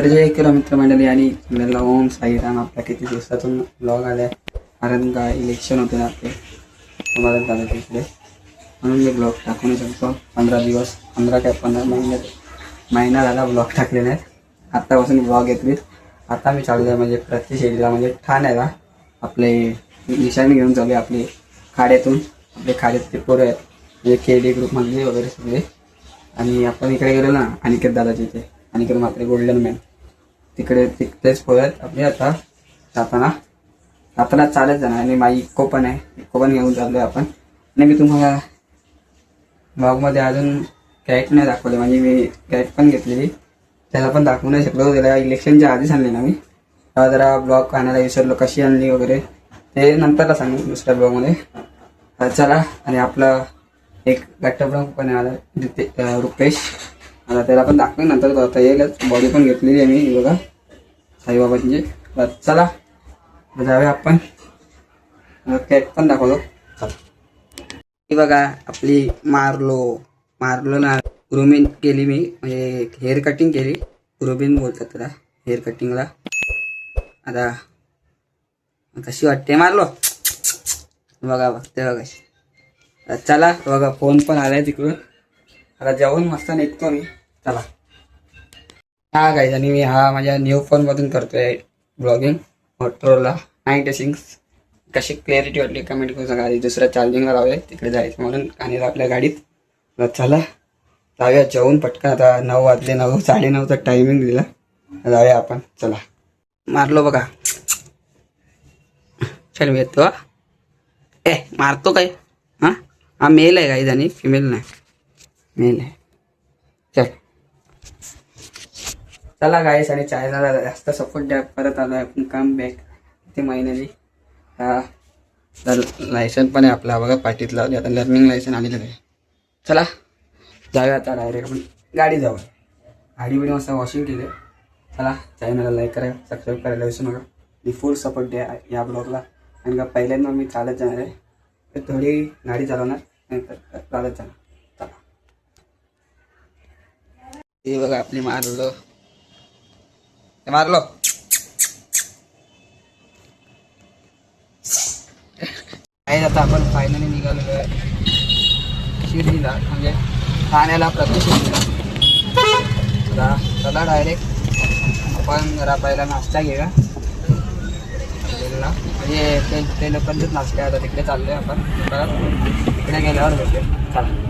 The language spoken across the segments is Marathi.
तर जय केलं मित्रमंडळी आणि आपल्याला ओम साईराम आपल्या किती दिवसातून ब्लॉग आलाय. कारण का इलेक्शन होते ना आपले. तुम्हाला झालं तिकडे. म्हणून मी ब्लॉग टाकून शकतो पंधरा दिवस पंधरा काय पंधरा महिन्यात महिना झाला ब्लॉग टाकले नाहीत आत्तापासून ब्लॉग येतली आता मी चालू आहे म्हणजे प्रति शेडीला म्हणजे ठाण्याला. आपले निशाणी घेऊन चालू आहे आपली खाड्यातून. आपले खाड्यात ते पोरं आहेत. म्हणजे केडी ग्रुपमधले वगैरे सगळे. आणि आपण इकडे गेलो ना अनिकेत दादाच्या इथे. अनिकेत मात्र गोल्डन मॅन तिकडे तिकडेच पोहत आपली आता जाताना. जाताना चालत जाणार आणि माझी इको पण आहे. इको पण घेऊन चाललोय आपण. आणि मी तुम्हाला ब्लॉगमध्ये अजून कॅट नाही दाखवले. म्हणजे मी कॅट पण घेतलेली. त्याला पण दाखवू नाही शकलो. त्याला इलेक्शनच्या आधीच आणले ना मी. तेव्हा जरा ब्लॉग आणायला विसरलो. कशी आणली वगैरे. ते नंतरला सांगू दुसऱ्या ब्लॉगमध्ये चला. आणि आपलं एक गट्टब्लॉग पण आला. रुपेश. आता त्याला पण दाखवेन नंतर. करता येईलच. बॉडी पण घेतलेली आहे मी बघा. साईबाबांची. चला जाऊया आपण. कॅट पण दाखवतो. बघा आपली मारलो. मारलो ना ग्रुमिंग केली मी. म्हणजे हेअर कटिंग केली. ग्रुमिंग बोलतात त्याला हेअर कटिंगला आता कशी वाटते? मारलो. बघा बघते बघा चला बघा फोन पण आलाय तिकडून. आता जाऊन मस्त निघतो मी. चला. हा गाईज आणि मी हा माझ्या न्यू फोनमधून करतोय ब्लॉगिंग मोटरोला नाईन्टी सिक्स कशी क्लॅरिटी वाटली कमेंट करू सांगा. आधी दुसऱ्या चार्जिंगला लावूया तिकडे जायचं म्हणून. आणि आपल्या गाडीत. चला. जाऊया जेवून पटकन. आता नऊ वाजले नऊ साडेनऊचा टायमिंग दिला. जाऊया आपण. चला. मारलो बघा. चल मी येतो ए मारतो काय? हां? हा मेल आहे काही आणि फिमेल नाही. मेल आहे. चल. चला गाईस आणि चायनाला जास्त सपोर्ट द्या. परत आलो आहे आपण कम बॅक ते महिन्याची हा. तर लायसन पण आहे आपला बघा पाठीत लावले. आता लर्निंग लायसन आलेलं आहे. चला जाऊया आता डायरेक्ट आपण गाडी जाऊ गाडी बिडी मस्त वॉशिंग केले. चला चॅनलला लाईक करा सबस्क्राईब करायला विसरू नका. मी फुल सपोर्ट द्या या ब्लॉगला आणि का पहिल्यांदा मी चालत जाणार आहे. तर थोडी गाडी चालवणार नाहीतर चालत जाणार. चला. हे बघा आपली मारलं. मारलो आहे आता आपण फायनली निघालेलो आहे शिर्डीला म्हणजे ठाण्याला प्रति चला डायरेक्ट आपण जरा पहिला नाश्ता घेऊया म्हणजे ते ते लोकांचेच नाश्ता आहे आता तिकडे चाललोय आपण तिकडे गेल्यावर भेटेल चला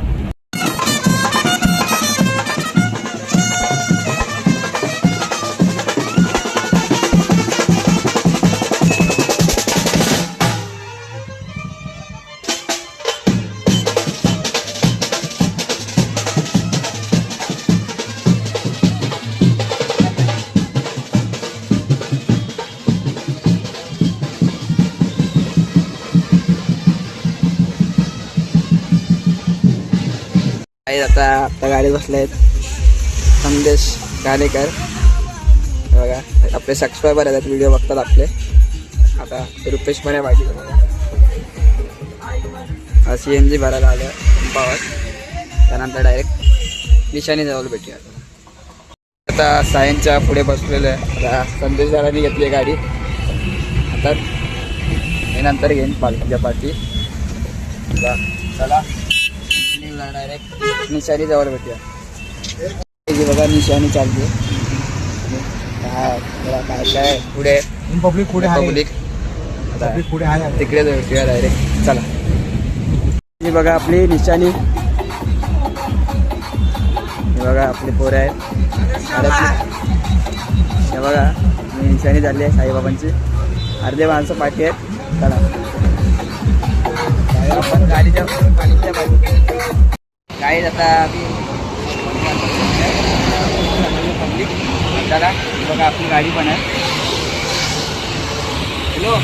आहेत. आता आता गाडी बसले आहेत. संदेश गाणेकर. बघा आपले सबस्क्रायबर आहेत. व्हिडिओ बघतात आपले. आता रुपेश पण आहे बाकी सी एन जी भरायला आलं पंपावर. त्यानंतर डायरेक्ट निशाणी जवळ भेटूया आता सायनच्या पुढे बसलेलं आहे. आता संदेश दादांनी घेतली आहे गाडी. आता मी नंतर घेईन पालखीच्या पाठी चला. डायरेक्ट निशाणी जवळ भेटूया. बघा निशाणी चालते. काय काय. पुढे. पब्लिक पुढे आहे. पब्लिक पुढे आहे. तिकडे भेटूया डायरेक्ट चला. ही बघा आपली निशाणी. हे बघा आपली पोरं आहेत. अरे हे बघा निशाणी झाली आहे साईबाबांची. अर्धे माणसं पाठी आहेत. चला. आपण गाडीच्या गाडीच्या बाजू आता आम्ही पब्लिक चला ही बघा आपली गाडी पण आहे. हॅलो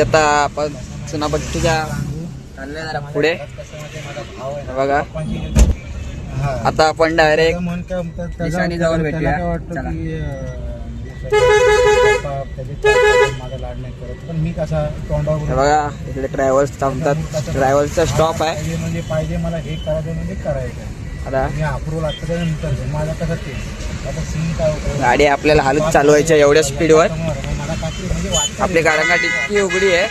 आता आपण चुनापट्टीच्या पुढे. बघा. आता आपण डायरेक्ट निशाणी त्याला भेटूया. बघा इकडे ट्रॅव्हल्स थांबतात. ट्रॅव्हल्सचा स्टॉप आहे. म्हणजे पाहिजे मला हे करायचं म्हणजे करायचं आता. मी अप्रूव्हल लागतं माझा कसं ते? गाडी आपल्याला हालत चालवायच्या एवढ्या स्पीडवर म्हणजे आपली गाडंगाट इतकी उघडी आहे.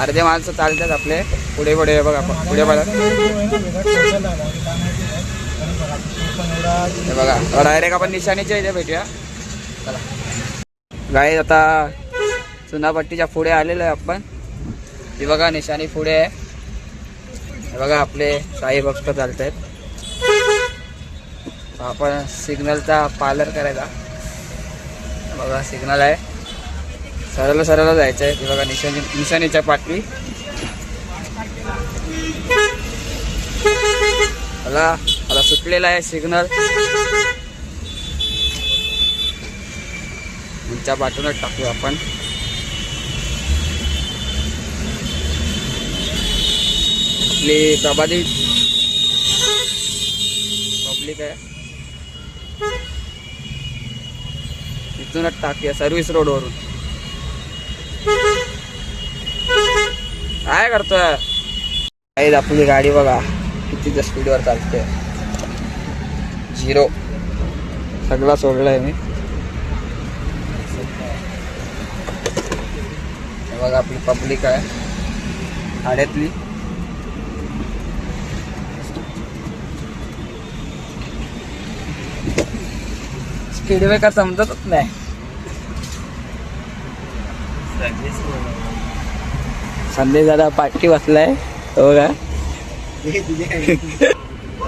अर्धे माणसं चालतात आपले. पुढे पुढे बघा पुढे बघा. हे बघा. डायरेक्ट आपण निशाणीच्या इथे भेटूया. चला. गाई आता चुनापट्टीच्या पुढे आलेलो आहे आपण. ती बघा निशाणी पुढे आहे. बघा आपले साई भक्त चालत आहेत आपण सिग्नलचा पालर करायचा. बघा सिग्नल आहे. सरळ सरळ जायचं आहे बघा निशाणी निशाणीच्या पाठवी. मला मला सुटलेला आहे सिग्नल. तुमच्या पाठूनच टाकू आपण. आपली प्रभादी पब्लिक आहे. जुनट टाकी सर्व्हिस रोडवरून काय करतोय? काही आपली गाडी बघा किती स्पीडवर चालते. झिरो सगळा सोडलाय मी. बघा आपली पब्लिक आहे. आड्यातली. स्पीड ब्रेकर समजतच नाही. संदेश दादा पाठी बसलाय हो का?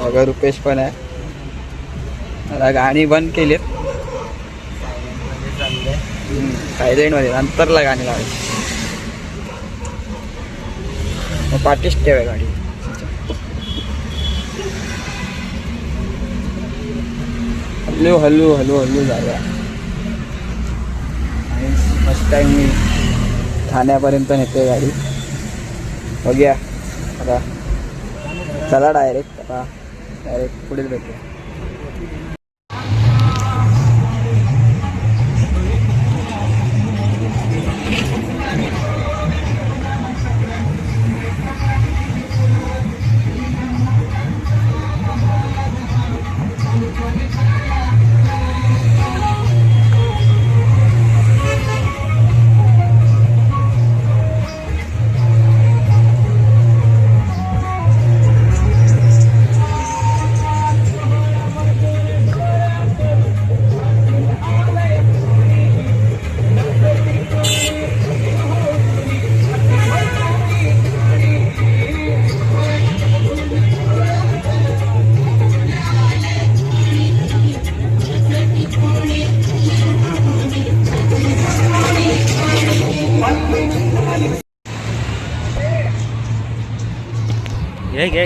अगं रुपेश पण आहे. आता गाणी बंद केली सायलेंटमध्ये नंतरला गाणी लावायची मग पाठीच ठेवा गाडी. हल्लू हल्लू हल्लू हल्लू जागा. फर्स्ट टाइम मी. ठाण्यापर्यंत नेते गाडी. बघूया. आता चला डायरेक्ट आता डायरेक्ट पुढील भेटूया.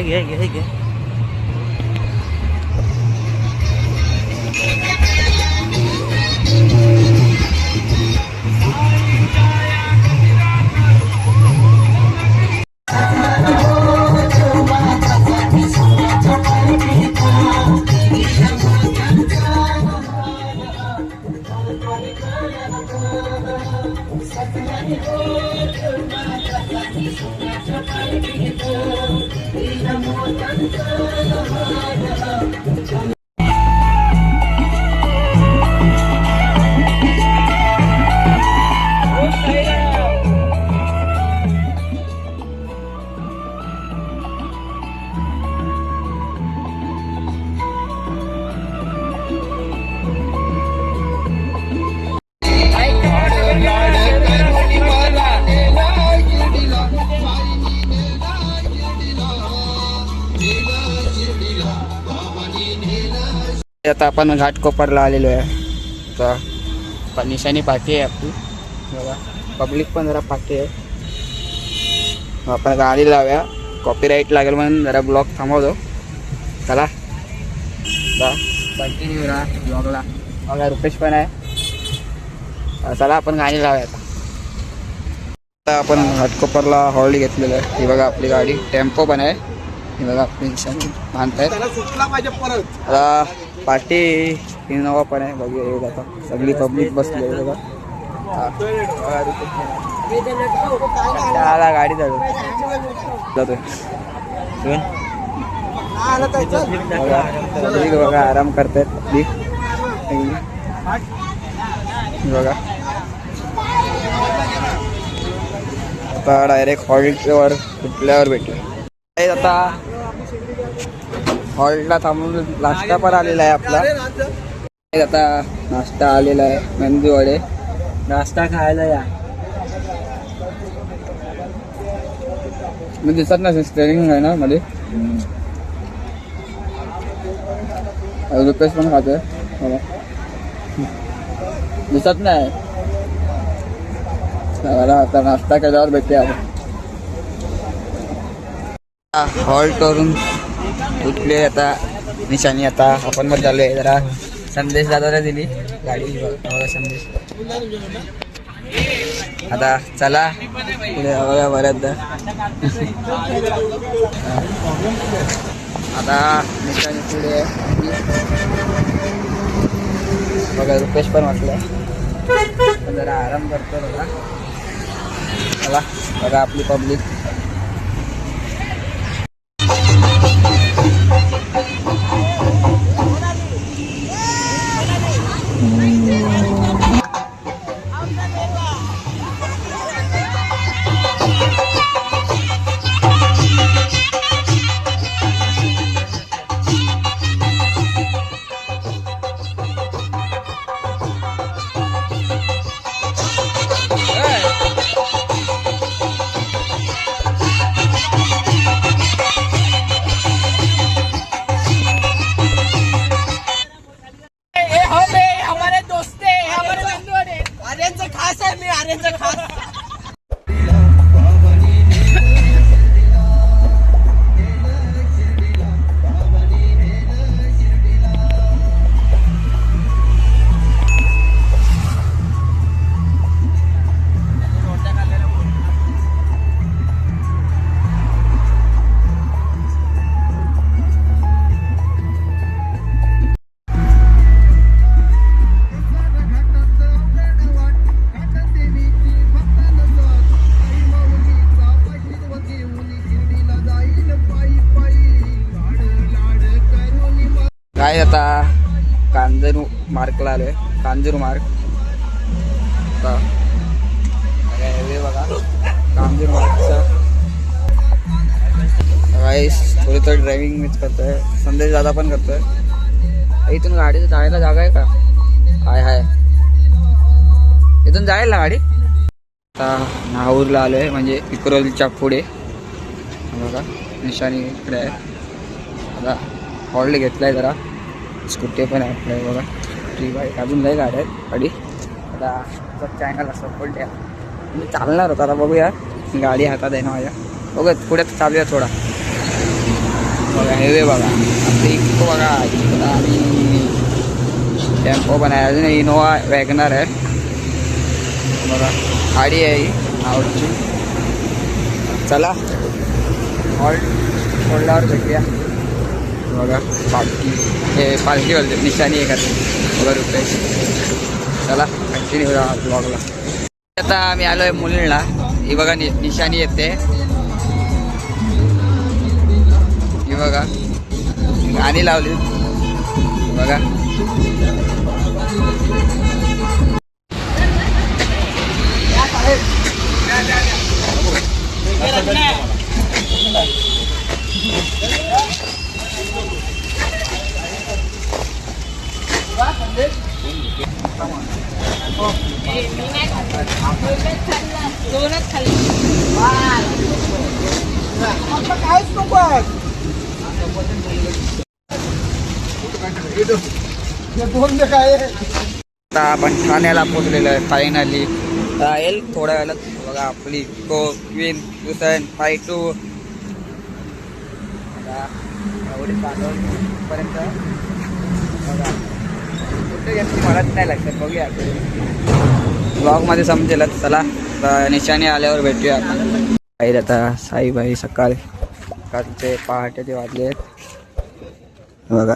ಹೇಗೆ ಹೇಗೆ ಹೇಗೆ आता आपण घाटकोपरला आलेलो आहे. आता पा- निशाणी पाठी आहे आपली. बघा. पब्लिक पण जरा पाठी आहे. आपण गाडी लावूया. कॉपीराईट लागेल म्हणून जरा ब्लॉग थांबवतो. चला. कंटिन्यू राहा ब्लॉगला बघा रुपेश पण आहे. चला आपण गाडी लावूया आता. आता आपण घाटकोपरला हॉल घेतलेलं आहे. ही बघा आपली गाडी. टेम्पो पण आहे. ही बघा आपली निशाणी बांधतायत. आता पार्टी इनोवा पण आहे बघूया येऊ आता. सगळी पब्लिक बसली आहे बघा. आला गाडी चालू जातोय. बघा बघा आराम करतायत. पब्लिक बघा. आता डायरेक्ट हॉल्टवर कुठल्यावर भेटू आता हॉल्टला थांबून नाश्ता पण आलेला आहे आपला. आता नाश्ता आलेला आहे मेंदू वडे. नाश्ता खायला या. मी दिसत नाही स्टेरिंग आहे ना मध्ये? रुपेश पण खातोय. दिसत नाही. आता नाश्ता केल्यावर भेटूया हॉल्ट करून उठले आता. निशाणी आता. आपण पण चालू आहे जरा संदेश दादाला दिली. गाडी बघा. संदेश. आता चला. पुढे बघा बऱ्याच आता निशाणी पुढे. बघा रुपेश पण वाटलं जरा आराम करतो बघा. चला. बघा आपली पब्लिक आलोय कांजूर मार्ग. बघा हे बघा. थोडी थोडी ड्रायव्हिंग मीच करतोय. संदेश दादा पण करतोय. इथून गाडी जायला जागा आहे का? हाय हाय. इथून जाईल ना गाडी? आता नाहूरला आलोय म्हणजे इकरोलच्या पुढे. बघा निशाणी इकडे आहे. आता हॉल्ड घेतलाय जरा. स्कूटी पण आहे आपल्या बघा. फ्री बाईक अजून लय गाड्या आहेत गाडी. आता चॅनल सपोर्ट द्या मी चालणार होतो आता बघूया. गाडी हातात आहे ना माझ्या. बघत पुढे चालूया थोडा. बघा हेवे बघा. आता इको बघा इकडं आणि टेम्पो पण आहे. अजून इनोवा वॅगनर आहे. बघा गाडी आहे ही आवडची चला. हॉल्ट सोडल्यावर भेटूया. बघा बाकी हे पालखी बोलते निशाणी आहे का रुपये. चला कंटिन्यू ब्लॉगला आता आम्ही आलोय मुलींना ही बघा नि निशाणी येते. ही बघा. गाणी लावली. बघा. आता आपण ठाण्याला पोचलेलो आहे फायनली राहील थोड्या वेळात बघा आपली को क्वीन दुसऱ्या फाय टू एवढी पर्यंत. बघा. कुठे गेली समजेल नाही बघूया ब्लॉगमध्ये समजेलच चला निशाने आल्यावर भेटूया बाहेर आता साईबाई सकाळ. सकाळचे पहाटे ते वाजले आहेत. बघा.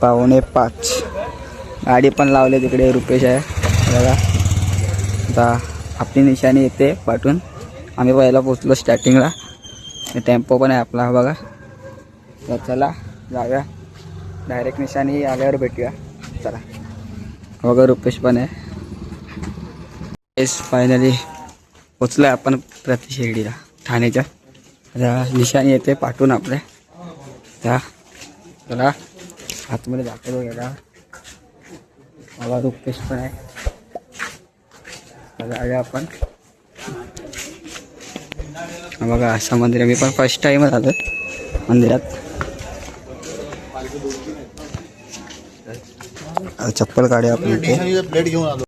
पावणे पाच. गाडी पण लावले तिकडे रुपेश आहे. बघा. आता आपली निशाणी येते पाठून. आम्ही पहिला पोचलो स्टार्टिंगला. टेम्पो पण आहे आपला बघा. तर चला जाऊया. डायरेक्ट निशाणी आल्यावर भेटूया. चला. बघा रुपेश पण आहे. फायनली पोचलो आहे आपण प्रतिशिर्डीला ठाण्याच्या आता निशाणी येते पाठवून आपल्या. त्या चला. आतमध्ये दाखवतो गेला बाबा रुपेश पण आहे. जाऊया आपण. बघा असं मंदिर मी पण फर्स्ट टाईमच आलो मंदिरात. चप्पल काढूया आपण इथे. प्लेट घेऊन आलो.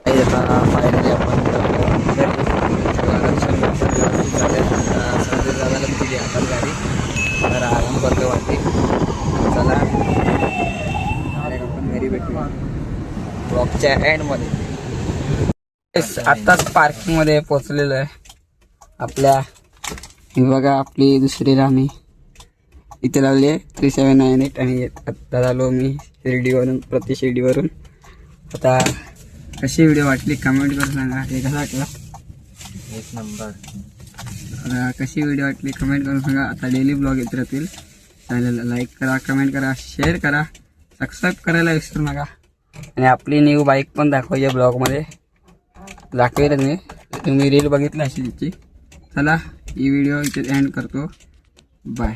काही आता फायनली आपण घरी सगळं दर्शन व्यवस्थित झालं आता संजय दादाला दिली हातात गाडी तर आराम करतो वाटते चला direct आपण घरी भेटूया ब्लॉकच्या एंडमध्ये आत्ताच पार्किंगमध्ये पोचलेलो आहे. आपल्या ही बघा आपली दुसरी रामी इथे लावली आहे थ्री सेवन नाईन एट आणि आता झालो मी शिर्डीवरून प्रति शिर्डीवरून. आता कशी व्हिडिओ वाटली कमेंट करून सांगा. हे कसा वाटला? एक नंबर. कशी व्हिडिओ वाटली कमेंट करून सांगा. आता डेली ब्लॉग येत राहतील. चॅनलला लाईक करा कमेंट करा शेअर करा. सबस्क्राईब करायला विसरू नका. आणि आपली न्यू बाईक पण दाखवूया ब्लॉगमध्ये दाखवेल मी. तुम्ही रील बघितली असेल तिची. चला ही व्हिडिओ इथे एंड करतो. बाय